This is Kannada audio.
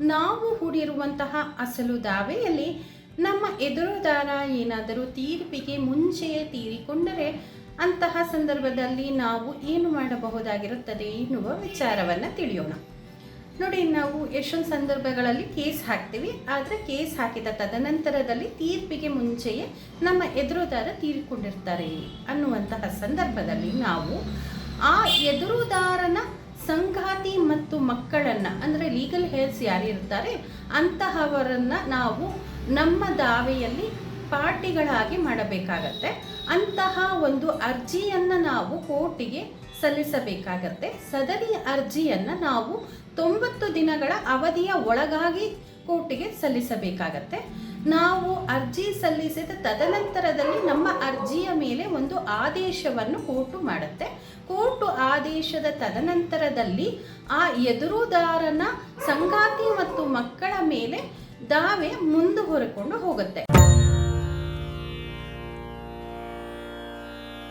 ನಾವು ಹೂಡಿರುವಂತಹ ಅಸಲು ದಾವೆಯಲ್ಲಿ ನಮ್ಮ ಎದುರುದಾರ ಏನಾದರೂ ತೀರ್ಪಿಗೆ ಮುಂಚೆಯೇ ತೀರಿಕೊಂಡರೆ ಅಂತಹ ಸಂದರ್ಭದಲ್ಲಿ ನಾವು ಏನು ಮಾಡಬಹುದಾಗಿರುತ್ತದೆ ಎನ್ನುವ ವಿಚಾರವನ್ನು ತಿಳಿಯೋಣ. ನೋಡಿ, ನಾವು ಎಷ್ಟೊಂದು ಸಂದರ್ಭಗಳಲ್ಲಿ ಕೇಸ್ ಹಾಕ್ತೀವಿ. ಆದರೆ ಕೇಸ್ ಹಾಕಿದ ತದನಂತರದಲ್ಲಿ ತೀರ್ಪಿಗೆ ಮುಂಚೆಯೇ ನಮ್ಮ ಎದುರುದಾರ ತೀರಿಕೊಂಡಿರ್ತಾರೆ ಅನ್ನುವಂತಹ ಸಂದರ್ಭದಲ್ಲಿ ನಾವು ಆ ಎದುರುದಾರನ ಸಂಗಾತಿ ಮತ್ತು ಯಾರಿರ್ತಾರೆ ಅಂತಹವರನ್ನ ನಾವು ನಮ್ಮ ದಾವೆಯಲ್ಲಿ ಪಾರ್ಟಿಗಳಾಗಿ ಮಾಡಬೇಕಾಗತ್ತೆ. ಅಂತಹ ಒಂದು ಅರ್ಜಿಯನ್ನು ನಾವು ಕೋರ್ಟಿಗೆ ಸಲ್ಲಿಸಬೇಕಾಗತ್ತೆ. ಸದರಿ ಅರ್ಜಿಯನ್ನು ನಾವು ತೊಂಬತ್ತು ದಿನಗಳ ಅವಧಿಯ ಒಳಗಾಗಿ ಕೋರ್ಟಿಗೆ ಸಲ್ಲಿಸಬೇಕಾಗತ್ತೆ. ನಾವು ಅರ್ಜಿ ಸಲ್ಲಿಸಿದ ತದನಂತರದಲ್ಲಿ ನಮ್ಮ ಒಂದು ಆದೇಶವನ್ನು ಕೋರ್ಟು ಮಾಡುತ್ತೆ. ಕೋರ್ಟು ಆದೇಶದ ತದನಂತರದಲ್ಲಿ ಆ ಎದುರುದಾರನ ಸಂಗಾತಿ ಮತ್ತು ಮಕ್ಕಳ ಮೇಲೆ ದಾವೆ ಮುಂದುವರೆಕೊಂಡು ಹೋಗುತ್ತೆ.